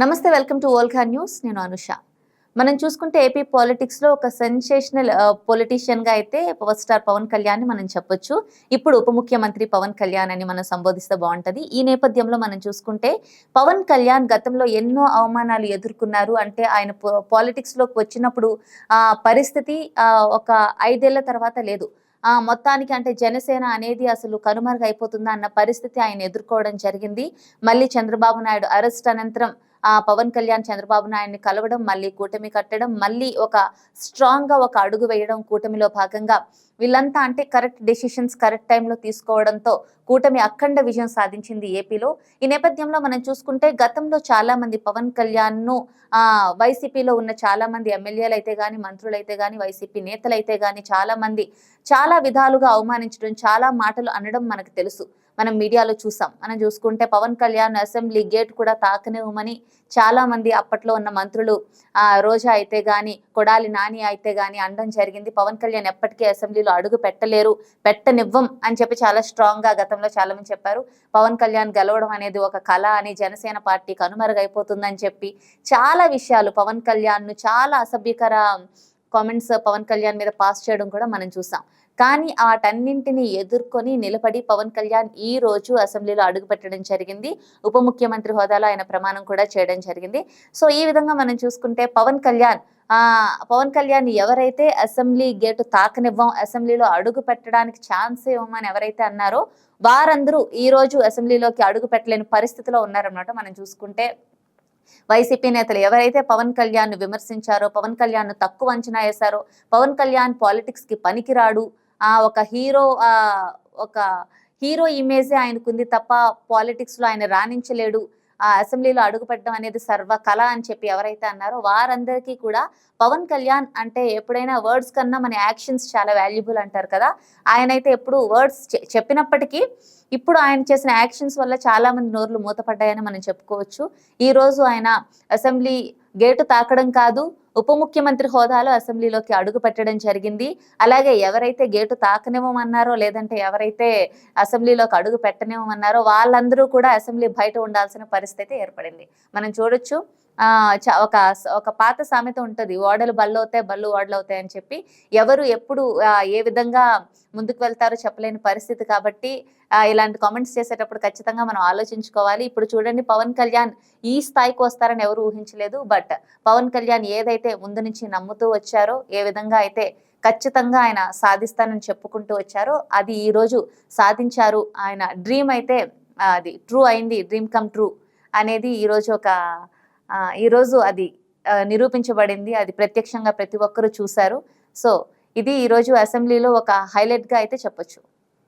నమస్తే welcome to ఓల్ఖా news. నేను అనుష. మనం చూసుకుంటే ఏపీ పాలిటిక్స్లో ఒక సెన్సేషనల్ పొలిటీషియన్గా అయితే పవర్ స్టార్ పవన్ కళ్యాణ్ని మనం చెప్పొచ్చు. ఇప్పుడు ఉప ముఖ్యమంత్రి పవన్ కళ్యాణ్ అని మనం సంబోధిస్తే బాగుంటుంది. ఈ నేపథ్యంలో మనం చూసుకుంటే పవన్ కళ్యాణ్ గతంలో ఎన్నో అవమానాలు ఎదుర్కొన్నారు. అంటే ఆయన పాలిటిక్స్లోకి వచ్చినప్పుడు ఆ పరిస్థితి ఒక ఐదేళ్ళ తర్వాత లేదు. ఆ మొత్తానికి అంటే జనసేన అనేది అసలు కనుమరుగైపోతుందా అన్న పరిస్థితి ఆయన ఎదుర్కోవడం జరిగింది. మళ్ళీ చంద్రబాబు నాయుడు అరెస్ట్ అనంతరం పవన్ కళ్యాణ్ చంద్రబాబు నాయుడిని కలవడం మళ్ళీ కూటమి కట్టడం మళ్ళీ ఒక స్ట్రాంగ్గా ఒక అడుగు వేయడం కూటమిలో భాగంగా వీళ్ళంతా అంటే కరెక్ట్ డెసిషన్స్ కరెక్ట్ టైంలో తీసుకోవడంతో కూటమి అఖండ విజయం సాధించింది ఏపీలో. ఈ నేపథ్యంలో మనం చూసుకుంటే గతంలో చాలా మంది పవన్ కళ్యాణ్ను ఆ వైసీపీలో ఉన్న చాలా మంది ఎమ్మెల్యేలు అయితే గాని మంత్రులు అయితే గాని వైసీపీ నేతలు అయితే గాని చాలా మంది చాలా విధాలుగా అవమానించడం చాలా మాటలు అనడం మనకు తెలుసు. మనం మీడియాలో చూసాం. మనం చూసుకుంటే పవన్ కళ్యాణ్ అసెంబ్లీ గేట్ కూడా తాకనివ్వమని చాలా మంది అప్పట్లో ఉన్న మంత్రులు ఆ రోజా అయితే గాని కొడాలి నాని అయితే గాని అనడం జరిగింది. పవన్ కళ్యాణ్ ఎప్పటికీ అసెంబ్లీలో అడుగు పెట్టలేరు పెట్టనివ్వం అని చెప్పి చాలా స్ట్రాంగ్గా గతంలో చాలా మంది చెప్పారు. పవన్ కళ్యాణ్ గెలవడం అనేది ఒక కళ అని జనసేన పార్టీ కనుమరుగైపోతుందని చెప్పి చాలా విషయాలు పవన్ కళ్యాణ్ను చాలా అసభ్యకర కామెంట్స్ పవన్ కళ్యాణ్ మీద పాస్ చేయడం కూడా మనం చూసాం. కానీ వాటన్నింటిని ఎదుర్కొని నిలబడి పవన్ కళ్యాణ్ ఈ రోజు అసెంబ్లీలో అడుగుపెట్టడం జరిగింది. ఉప ముఖ్యమంత్రి హోదాలో ఆయన ప్రమాణం కూడా చేయడం జరిగింది. సో ఈ విధంగా మనం చూసుకుంటే పవన్ కళ్యాణ్ పవన్ కళ్యాణ్ ఎవరైతే అసెంబ్లీ గేటు తాకనివ్వం అసెంబ్లీలో అడుగు పెట్టడానికి ఛాన్స్ ఇవ్వమని ఎవరైతే అన్నారో వారందరూ ఈ రోజు అసెంబ్లీలోకి అడుగు పెట్టలేని పరిస్థితిలో ఉన్నారన్నమాట మనం చూసుకుంటే వైసీపీ నేతలు ఎవరైతే పవన్ కళ్యాణ్ విమర్శించారో పవన్ కళ్యాణ్ను తక్కువ అంచనా వేశారో పవన్ కళ్యాణ్ పాలిటిక్స్కి పనికిరాడు. ఆ ఒక హీరో ఆ ఒక హీరో ఇమేజే ఆయనకుంది తప్ప పాలిటిక్స్లో ఆయన రాణించలేడు. ఆ అసెంబ్లీలో అడుగుపెట్టడం అనేది సర్వ కళ అని చెప్పి ఎవరైతే అన్నారో వారందరికీ కూడా పవన్ కళ్యాణ్ అంటే ఎప్పుడైనా వర్డ్స్ కన్నా మన యాక్షన్స్ చాలా వాల్యుబుల్ అంటారు కదా. ఆయన అయితే ఎప్పుడు వర్డ్స్ చెప్పినప్పటికీ ఇప్పుడు ఆయన చేసిన యాక్షన్స్ వల్ల చాలా మంది నోర్లు మూతపడ్డాయని మనం చెప్పుకోవచ్చు. ఈ రోజు ఆయన అసెంబ్లీ గేటు తాకడం కాదు ఉప ముఖ్యమంత్రి హోదాలో అసెంబ్లీలోకి అడుగు పెట్టడం జరిగింది. అలాగే ఎవరైతే గేటు తాకనివ్వమన్నారో లేదంటే ఎవరైతే అసెంబ్లీలోకి అడుగు పెట్టనివ్వమన్నారో వాళ్ళందరూ కూడా అసెంబ్లీ బయట ఉండాల్సిన పరిస్థితి ఏర్పడింది. మనం చూడొచ్చు ఒక ఒక పాత సామెత ఉంటుంది ఓడలు బళ్ళు అవుతాయి బళ్ళు ఓడలు అవుతాయి అని చెప్పి ఎవరు ఎప్పుడు ఏ విధంగా ముందుకు వెళ్తారో చెప్పలేని పరిస్థితి కాబట్టి ఇలాంటి కామెంట్స్ చేసేటప్పుడు ఖచ్చితంగా మనం ఆలోచించుకోవాలి. ఇప్పుడు చూడండి పవన్ కళ్యాణ్ ఈ స్థాయికి వస్తారని ఎవరు ఊహించలేదు బట్ పవన్ కళ్యాణ్ ఏదైతే ముందు నుంచి నమ్ముతూ వచ్చారో ఏ విధంగా అయితే ఖచ్చితంగా ఆయన సాధిస్తానని చెప్పుకుంటూ వచ్చారో అది ఈరోజు సాధించారు ఆయన డ్రీమ్ అయితే అది ట్రూ అయింది డ్రీమ్ కమ్ ట్రూ అనేది ఈరోజు ఒక ఈరోజు అది నిరూపించబడింది. అది ప్రత్యక్షంగా ప్రతి ఒక్కరూ చూశారు. సో ఇది ఈరోజు అసెంబ్లీలో ఒక హైలైట్గా అయితే చెప్పొచ్చు.